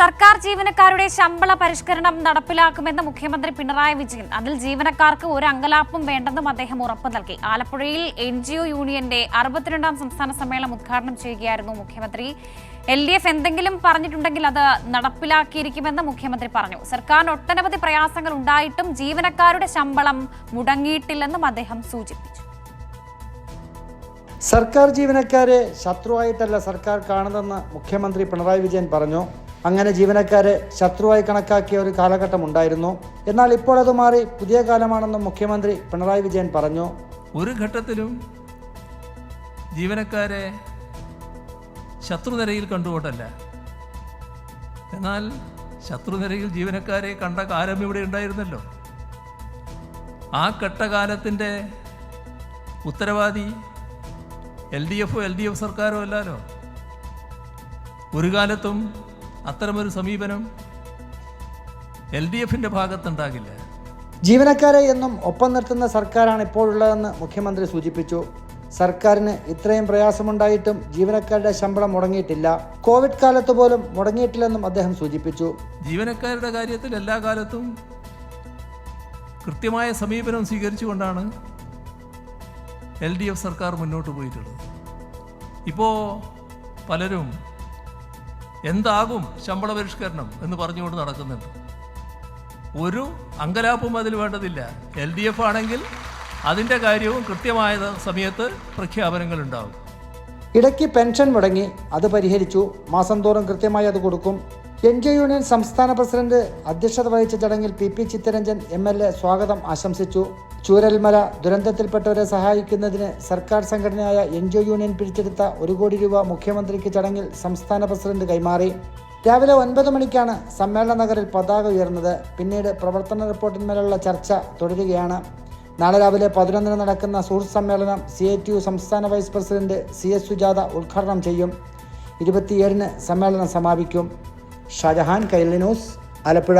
സർക്കാർ ജീവനക്കാരുടെ ശമ്പള പരിഷ്കരണം നടപ്പിലാക്കുമെന്ന് മുഖ്യമന്ത്രി പിണറായി വിജയൻ. അതിൽ ജീവനക്കാർക്ക് ഒരു അങ്കലാപ്പും വേണ്ടെന്നും അദ്ദേഹം ഉറപ്പ് നൽകി. ആലപ്പുഴയിൽ എൻ ജി ഒ യൂണിയന്റെ അറുപത്തിരണ്ടാം സംസ്ഥാന സമ്മേളനം ഉദ്ഘാടനം ചെയ്യുകയായിരുന്നു മുഖ്യമന്ത്രി. എൽ ഡി എഫ് എന്തെങ്കിലും പറഞ്ഞിട്ടുണ്ടെങ്കിൽ അത് നടപ്പിലാക്കിയിരിക്കുമെന്ന് മുഖ്യമന്ത്രി പറഞ്ഞു. സർക്കാരിന് ഒട്ടനവധി പ്രയാസങ്ങൾ ഉണ്ടായിട്ടും ജീവനക്കാരുടെ ശമ്പളം മുടങ്ങിയിട്ടില്ലെന്നും അദ്ദേഹം സൂചിപ്പിച്ചു. സർക്കാർ ജീവനക്കാരെ ശത്രുവായിട്ടല്ല സർക്കാർ കാണുന്നതെന്ന് മുഖ്യമന്ത്രി പിണറായി വിജയൻ പറഞ്ഞു. അങ്ങനെ ജീവനക്കാരെ ശത്രുവായി കണക്കാക്കിയ ഒരു കാലഘട്ടം ഉണ്ടായിരുന്നു. എന്നാൽ ഇപ്പോൾ അത് മാറി പുതിയ കാലമാണെന്നും മുഖ്യമന്ത്രി പിണറായി വിജയൻ പറഞ്ഞു. ഒരു ഘട്ടത്തിലും ജീവനക്കാരെ ശത്രുനിരയിൽ കണ്ടുകൊണ്ടല്ല. എന്നാൽ ശത്രുനിരയിൽ ജീവനക്കാരെ കണ്ട കാലം ഇവിടെ ഉണ്ടായിരുന്നല്ലോ. ആ ഘട്ടകാലത്തിന്റെ ഉത്തരവാദി എൽ ഡി എഫോ എൽ ഡി എഫ് സർക്കാരോ അല്ലാലോ? ഒരു കാലത്തും അത്തരമൊരു സമീപനം എൽ ഡി എഫിന്റെ ഭാഗത്തുണ്ടാകില്ല. ജീവനക്കാരെ എന്നും ഒപ്പം നിർത്തുന്ന സർക്കാരാണ് ഇപ്പോഴുള്ളതെന്ന് മുഖ്യമന്ത്രി സൂചിപ്പിച്ചു. സർക്കാരിന് ഇത്രയും പ്രയാസമുണ്ടായിട്ടും ജീവനക്കാരുടെ ശമ്പളം മുടങ്ങിയിട്ടില്ല. കോവിഡ് കാലത്ത് പോലും മുടങ്ങിയിട്ടില്ലെന്നും അദ്ദേഹം സൂചിപ്പിച്ചു. ജീവനക്കാരുടെ കാര്യത്തിൽ എല്ലാ കാലത്തും കൃത്യമായ സമീപനം സ്വീകരിച്ചുകൊണ്ടാണ് എൽ ഡി എഫ് സർക്കാർ മുന്നോട്ട് പോയിട്ടുള്ളത്. ഇപ്പോൾ പലരും എന്താകും ശമ്പള പരിഷ്കരണം എന്ന് പറഞ്ഞുകൊണ്ട് നടക്കുന്നുണ്ട് ഒരു അങ്കലാപ്പും അതിൽ വേണ്ടതില്ല. എൽ ഡി എഫ് ആണെങ്കിൽ അതിന്റെ കാര്യവും കൃത്യമായ സമയത്ത് പ്രഖ്യാപനങ്ങൾ ഉണ്ടാവും ഇടയ്ക്ക് പെൻഷൻ മുടങ്ങി അത് പരിഹരിച്ചു. മാസം തോറും കൃത്യമായി അത് കൊടുക്കും. എൻ കെ യൂണിയൻ സംസ്ഥാന പ്രസിഡന്റ് അധ്യക്ഷത വഹിച്ച ചടങ്ങിൽ P P Chitharanjan M L A സ്വാഗതം ആശംസിച്ചു. ചൂരൽമല ദുരന്തത്തിൽപ്പെട്ടവരെ സഹായിക്കുന്നതിന് സർക്കാർ സംഘടനയായ എൻ ജി യൂണിയൻ പിരിച്ചെടുത്ത ഒരു കോടി രൂപ മുഖ്യമന്ത്രിക്ക് ചടങ്ങിൽ സംസ്ഥാന പ്രസിഡന്റ് കൈമാറി. രാവിലെ ഒൻപത് മണിക്കാണ് സമ്മേളന നഗറിൽ പതാക ഉയർന്നത്. പിന്നീട് പ്രവർത്തന റിപ്പോർട്ടിന്മേലുള്ള ചർച്ച തുടരുകയാണ്. നാളെ രാവിലെ പതിനൊന്നിന് നടക്കുന്ന സുഹൃത്ത് സമ്മേളനം സി എ ടി യു സംസ്ഥാന vice president C S Sujatha ഉദ്ഘാടനം ചെയ്യും. ഇരുപത്തിയേഴിന് സമ്മേളനം സമാപിക്കും. ഷാജഹാൻ കൈരളി ന്യൂസ് ആലപ്പുഴ